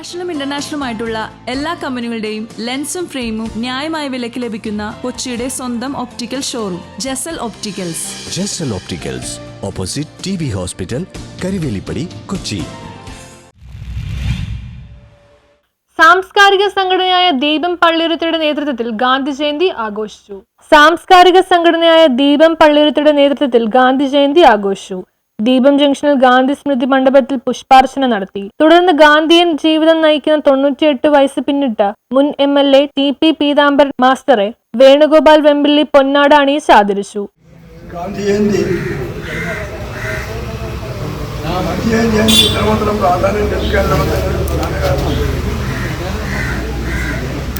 നാഷണലും ഇന്റർനാഷണലും ആയിട്ടുള്ള എല്ലാ കമ്പനികളുടെയും ലെൻസും ഫ്രെയിമും ന്യായമായ വിലയ്ക്ക് ലഭിക്കുന്ന കൊച്ചിയുടെ സ്വന്തം optical showroom Jasal opticals Jasal opticals opposite T B hospital Karuvelippady Kochi സാംസ്കാരിക സംഘടനയായ ദീപം പള്ളിയുരുത്തിയുടെ നേതൃത്വത്തിൽ ഗാന്ധി ജയന്തി ആഘോഷിച്ചു. സാംസ്കാരിക സംഘടനയായ ദീപം പള്ളിയുരുത്തിയുടെ നേതൃത്വത്തിൽ ഗാന്ധി ജയന്തി ആഘോഷിച്ചു. ദീപം ജംഗ്ഷനിൽ ഗാന്ധി സ്മൃതി മണ്ഡപത്തിൽ പുഷ്പാർച്ചന നടത്തി. തുടർന്ന് ഗാന്ധിയൻ ജീവിതം നയിക്കുന്ന തൊണ്ണൂറ്റിയെട്ട് വയസ്സ് പിന്നിട്ട മുൻ M L A T P Peethambaran മാസ്റ്ററെ Venugopal Vempilly പൊന്നാട അണിയിച്ച് ആദരിച്ചു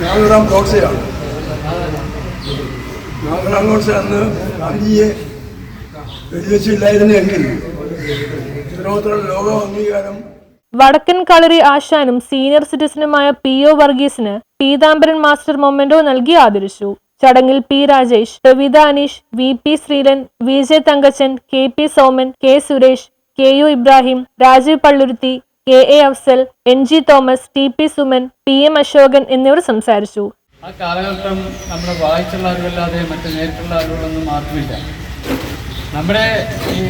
ഞാനൊരാം ഗോഡ്സയാണ് നാഗറാം ഗോഡ്സെ അന്ന് ഗാന്ധിയെ ലോക അംഗീകാരം വടക്കൻ കളരി ആശാനും സീനിയർ സിറ്റിസനുമായ പി ഒ വർഗീസിന് പീതാംബരൻ മാസ്റ്റർ മൊമെന്റോ നൽകി ആദരിച്ചു. ചടങ്ങിൽ P Rajesh Ravitha Aneesh V P Sreelan V J Thankachan K P Soman K Suresh K U Ibrahim Rajeev Palluruthy K A Afsal N G Thomas T P Suman P M Ashokan എന്നിവർ സംസാരിച്ചു. ആ കാലഘട്ടം നമ്മുടെ വായിച്ചുള്ള അറിവല്ലാതെ മറ്റു നേരിട്ടുള്ള അറിവുകളൊന്നും ആർക്കുമില്ല. നമ്മുടെ ഈ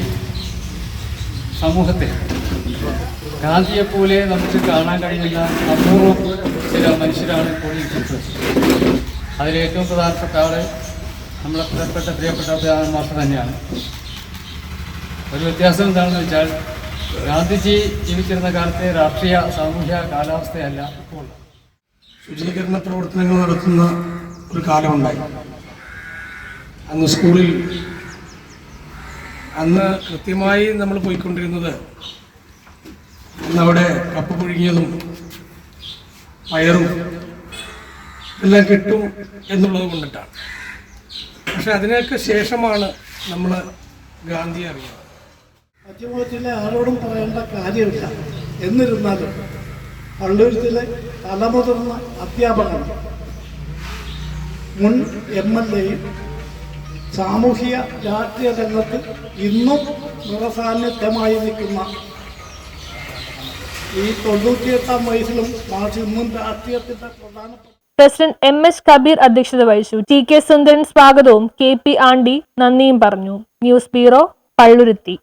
സമൂഹത്തെ ഗാന്ധിയെ പോലെ നമുക്ക് കാണാൻ കഴിയുന്ന അപൂർവം ചില മനുഷ്യരാണ് ഇപ്പോൾ അതിലേറ്റവും പ്രധാനപ്പെട്ട ആൾ നമ്മളെ പ്രിയപ്പെട്ട പ്രിയപ്പെട്ട മാസ്റ്റർ തന്നെയാണ്. ഒരു വ്യത്യാസം എന്താണെന്ന് വെച്ചാൽ ഗാന്ധിജി ജീവിച്ചിരുന്ന കാലത്തെ രാഷ്ട്രീയ സാമൂഹ്യ കാലാവസ്ഥയല്ല ഇപ്പോൾ. ശുചീകരണ പ്രവർത്തനങ്ങൾ നടത്തുന്ന ഒരു കാലമുണ്ടായി. അന്ന് സ്കൂളിൽ അന്ന് കൃത്യമായി നമ്മൾ പോയിക്കൊണ്ടിരുന്നത് അന്നവിടെ കപ്പ് പുഴുങ്ങിയതും പയറും എല്ലാം കിട്ടും എന്നുള്ളത് കൊണ്ടിട്ടാണ്. പക്ഷെ അതിനൊക്കെ ശേഷമാണ് നമ്മൾ ഗാന്ധി അറിയുന്നത്. മധ്യമത്തിലെ ആരോടും പറയേണ്ട കാര്യമില്ല. എന്നിരുന്നാലും പള്ളൂരത്തിലെ തലമുതിർന്ന അധ്യാപകൻ മുൻ എം എൽ എയും സാമൂഹിക രാഷ്ട്രീയ രംഗത്ത് ഇന്നും നിറസാന്നിധ്യമായി നിൽക്കുന്ന ഈ തൊണ്ണൂറ്റിയെട്ടാം വയസ്സിലും മാർച്ച് ഇന്നും രാഷ്ട്രീയത്തിന്റെ പ്രധാനപ്പെട്ട പ്രസിഡന്റ് എം എസ് കബീർ അധ്യക്ഷത വഹിച്ചു. ടി കെ സുന്ദരൻ സ്വാഗതവും കെ പി ആണ്ടി നന്ദിയും പറഞ്ഞു. News bureau Palluruthy.